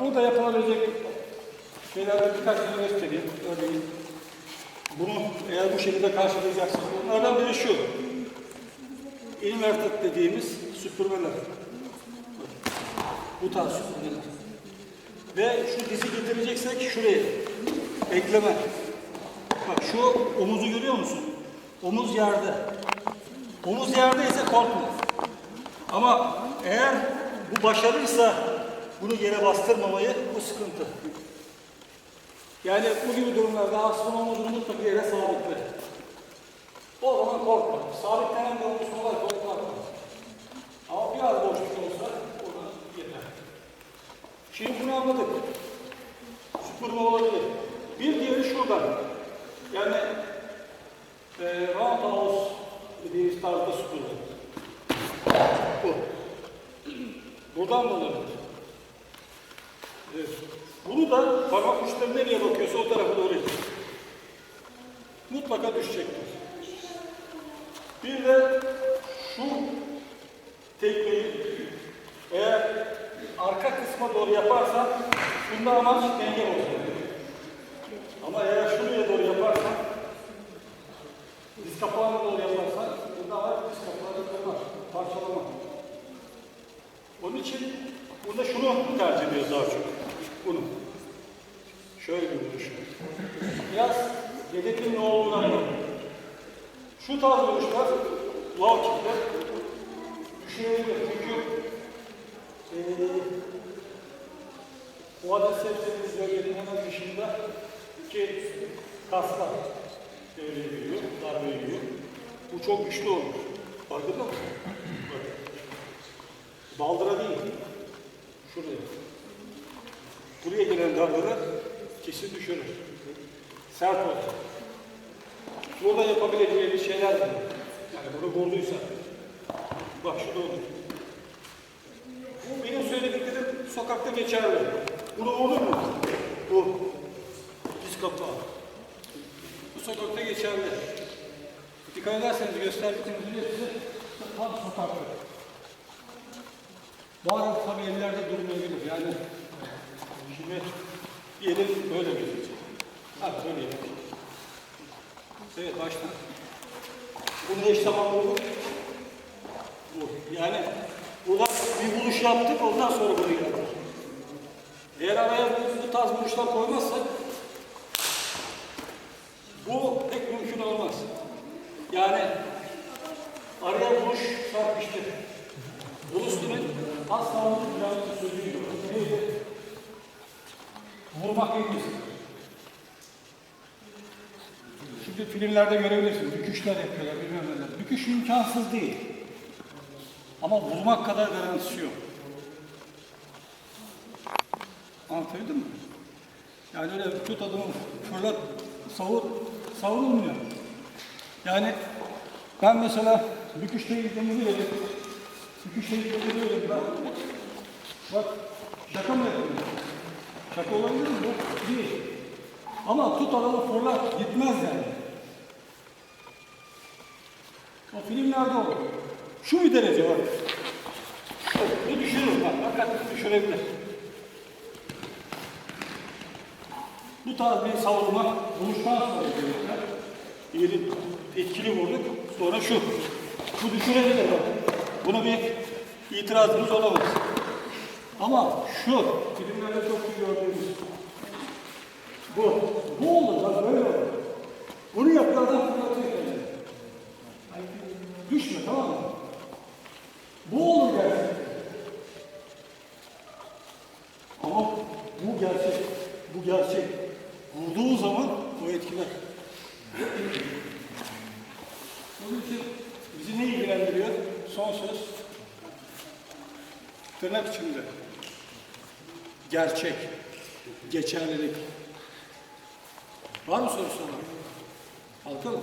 burada yapılabilecek şeylerden birkaç tane göstereyim. Örneğin bunu eğer bu şekilde karşılayacaksınız. Bunlardan biri şu. Inverted dediğimiz süpürmeler. Bu tarz süpürmeler. Ve şu dizi getireceksek şuraya. Ekleme. Bak şu omuzu görüyor musun? Omuz yerde. Omuz yerde ise korkma. Ama eğer bu başarıysa bunu yere bastırmamayı bu sıkıntı. Yani bu gibi durumlarda aslında omuzunu mutlaka yere sabitle. O zaman korkma. Sabitlenen bir omuz kolay korkma. Ama biraz boşluk olsa oradan yeter. Şimdi bunu anladık. Süpürme olabilir. Bir diğeri şuradan. Yani e, roundhouse dediğimiz tarzda süpürme. Bu. Buradan mı olabilir? Evet. Bunu da parmak uçları nereye bakıyorsa o tarafa doğru ittir. Mutlaka düşecektir. Bir de şu tekniği eğer arka kısma doğru yaparsan bunda amaç denge bozulur. Ama eğer şuraya doğru yaparsan diz kapağına doğru yaparsan bunda amaç diz kapağını kırmak, parçalama. Onun için burada şunu tercih ediyoruz daha çok. Şöyle düşün. Biraz hedefin ne olduğuna bakın. Şu tarz vuruşlar low kickler düşünebilir. Çünkü eee o adreslerimiz bölgenin hemen dışında iki kaslar devreye giriyor, darbe giriyor. Bu çok güçlü olur. Farkında mısın? Bak. Baldıra değil. Şuraya. Buraya gelen darbeler kesin düşürür. Sert olur. Burada yapabileceğimiz şeyler var. Yani bunu vurduysa. Bak şurada olur. Bu benim söylediklerim sokakta geçerli. Bunu olur mu? Bu. Diz kapağı. Bu sokakta geçerli. Dikkat ederseniz gösterdiklerimiz hepsi tam sokakta. Bazen tabii ellerde durmayabilir. Yani şimdi diyelim böyle gözükecek. Ha böyle yapalım. Evet başla. Bunu eş zamanlı bu. Bu. Yani burada bir buluş yaptık ondan sonra bunu yaptık. Eğer araya bu, tarz buluşlar koymazsak bu pek mümkün olmaz. Yani araya buluş serpiştir. Bruce'nin asla unutmayacağım bir sözü yok. Neydi? Vurmak iyisi. Şimdi filmlerde görebilirsiniz. Büküşler yapıyorlar, bilmem neler. Büküş imkansız değil. Ama vurmak kadar garantisi yok. Anlatabildim mi? Yani öyle tut adamı fırlat, savur, savurulmuyor. Yani ben mesela büküşle ilgili bilirim. Büküşle ilgili bilirim ben. Bak şaka mı yapıyorum? Şaka olabilir mi bu? Değil. Ama tut adamı gitmez yani. O filmlerde olur. Şu bir derece var. Bu düşürür bak. Hakikaten düşürebilir. Bu tarz bir savunma buluştan sonra yapıyorlar. Diyelim etkili vurduk. Sonra şu. Bu düşürebilir bak. Buna bir itirazımız olamaz. Ama şu filmlerde çok iyi gördüğümüz bu. Bu olur bak böyle olur. Bunu yapıyor adam fırlatıyor kendini. Düşme tamam mı? Bu olur gerçekten. Ama bu gerçek. Bu gerçek. Vurduğu zaman o etkiler. Onun için bizi ne ilgilendiriyor? Son söz. Tırnak içinde. Gerçek. Geçerlilik. Var mı sorusu olan? Halka mı?